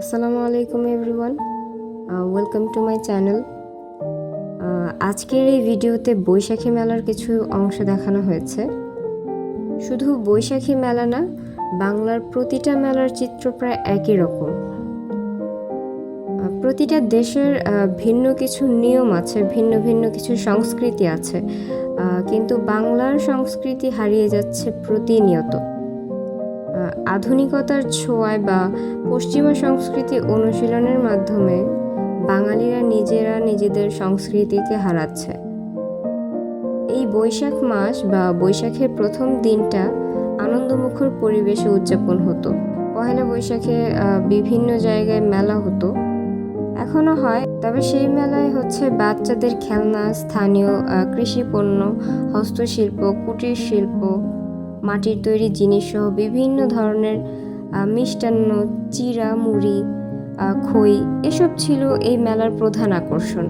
আসসালামু আলাইকুম everyone. Welcome to my channel আজকের এই ভিডিওতে বৈশাখী মেলার কিছু অংশ দেখানো হয়েছে। শুধু বৈশাখী মেলা না, বাংলার প্রতিটা মেলার চিত্র প্রায় একই রকম। প্রতিটা দেশের ভিন্ন কিছু নিয়ম আছে, ভিন্ন ভিন্ন কিছু সংস্কৃতি আছে। কিন্তু বাংলার সংস্কৃতি হারিয়ে যাচ্ছে প্রতিনিয়ত। আধুনিকতার ছোঁয়ায় বা পশ্চিমা সংস্কৃতি অনুশীলনের মাধ্যমে বাঙালিরা নিজেরা নিজেদের সংস্কৃতিকে হারাচ্ছে। এই বৈশাখ মাস বা বৈশাখের প্রথম দিনটা আনন্দমুখর পরিবেশে উদযাপন হতো। পহেলা বৈশাখে বিভিন্ন জায়গায় মেলা হতো। এখনও হয়, তবে সেই মেলায় হচ্ছে বাচ্চাদের খেলনা, স্থানীয় কৃষি পণ্য, হস্তশিল্প, কুটির শিল্প মাটির তৈরি জিনিস সহ বিভিন্ন ধরনের মিষ্টান্ন, চিরা, মুড়ি খই, এসব ছিল এই মেলার প্রধান আকর্ষণ।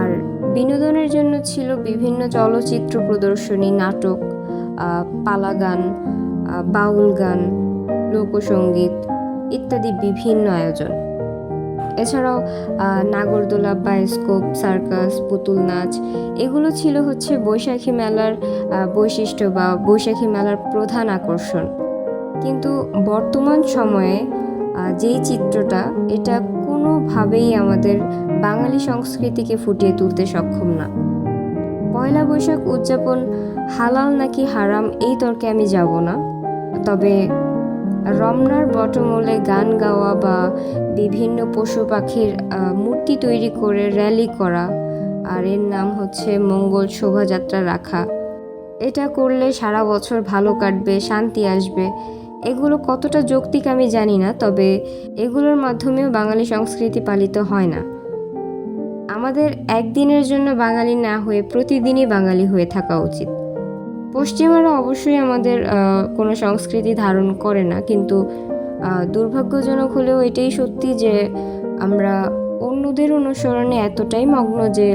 আর বিনোদনের জন্য ছিল বিভিন্ন চলচ্চিত্র প্রদর্শনী, নাটক পালা গান বাউল গান লোকসঙ্গীত ইত্যাদি বিভিন্ন আয়োজন। এছাড়াও নাগরদোলা বায়োস্কোপ সার্কাস, পুতুল নাচ, এগুলো ছিল হচ্ছে বৈশাখী মেলার বৈশিষ্ট্য বা বৈশাখী মেলার প্রধান আকর্ষণ। কিন্তু বর্তমান সময়ে যেই চিত্রটা, এটা কোনোভাবেই আমাদের বাঙালি সংস্কৃতিকে ফুটিয়ে তুলতে সক্ষম না। পয়লা বৈশাখ উদযাপন হালাল নাকি হারাম, এই তর্কে আমি যাব না। তবে রমনার বটমূলে গান গাওয়া বা বিভিন্ন পশু পাখির মূর্তি তৈরি করে র্যালি করা, আর এর নাম হচ্ছে মঙ্গল শোভাযাত্রা রাখা। এটা করলে সারা বছর ভালো কাটবে, শান্তি আসবে। এগুলো কতটা যৌক্তিক আমি জানি না, তবে এগুলোর মাধ্যমেও বাঙালি সংস্কৃতি পালিত হয় না। আমাদের একদিনের জন্য বাঙালি না হয়ে প্রতিদিনই বাঙালি হয়ে থাকা উচিত। পশ্চিমারা অবশ্যই আমাদের কোনো সংস্কৃতি ধারণ করে না, কিন্তু দুর্ভাগ্যজনক হলেও এটাই সত্যি যে আমরা অন্যদের অনুসরণে এতটাই মগ্ন যে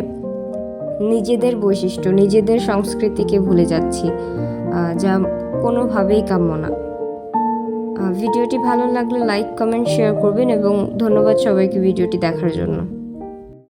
নিজেদের বৈশিষ্ট্য, নিজেদের সংস্কৃতিকে ভুলে যাচ্ছি যা কোনোভাবেই কাম্য না। ভিডিওটি ভালো লাগলে লাইক, কমেন্ট, শেয়ার করবেন এবং ধন্যবাদ সবাইকে ভিডিওটি দেখার জন্য।